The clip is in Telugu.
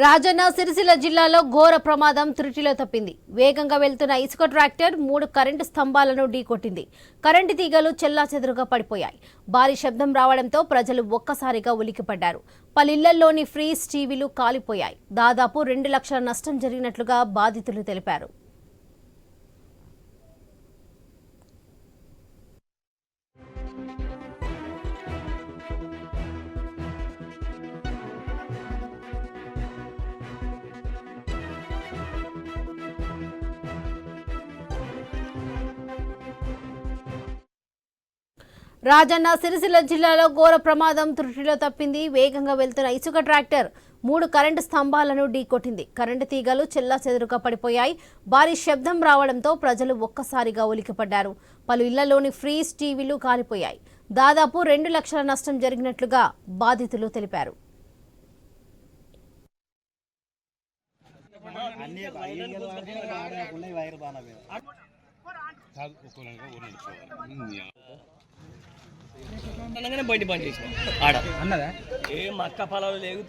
రాజన్న సిరిసిల్ల జిల్లాలో ఘోర ప్రమాదం త్రుటిలో తప్పింది. వేగంగా వెళ్తున్న ఇసుక ట్రాక్టర్ మూడు కరెంటు స్తంభాలను ఢీకొట్టింది. కరెంటు తీగలు చెల్లాచెదురుగా పడిపోయాయి. భారీ శబ్దం రావడంతో ప్రజలు ఒక్కసారిగా ఉలికిపడ్డారు పలిళ్ళలోని ఫ్రీజ్ టీవీలు కాలిపోయాయి. దాదాపు రెండు లక్షల నష్టం జరిగినట్లుగా బాధితులు తెలిపారు. రాజన్న సిరిసిల్ల జిల్లాలో ఘోర ప్రమాదం త్రుటిలో తప్పింది. వేగంగా వెళ్తున్న ఇసుక ట్రాక్టర్ మూడు కరెంటు స్తంభాలను ఢీకొట్టింది. కరెంటు తీగలు చెల్లా చెదురుగా పడిపోయాయి. భారీ శబ్దం రావడంతో ప్రజలు ఒక్కసారిగా ఉలికిపడ్డారు పలు ఇళ్ళలోని ఫ్రీజ్ టీవీలు కాలిపోయాయి. దాదాపు రెండు లక్షల నష్టం జరిగినట్లుగా బాధితులు తెలిపారు. అన్ని అనగానే బండి బంద్ చేసిన. ఆడ. అన్నదా? ఏ మక్క పొలాలు లేగుతున్నాయి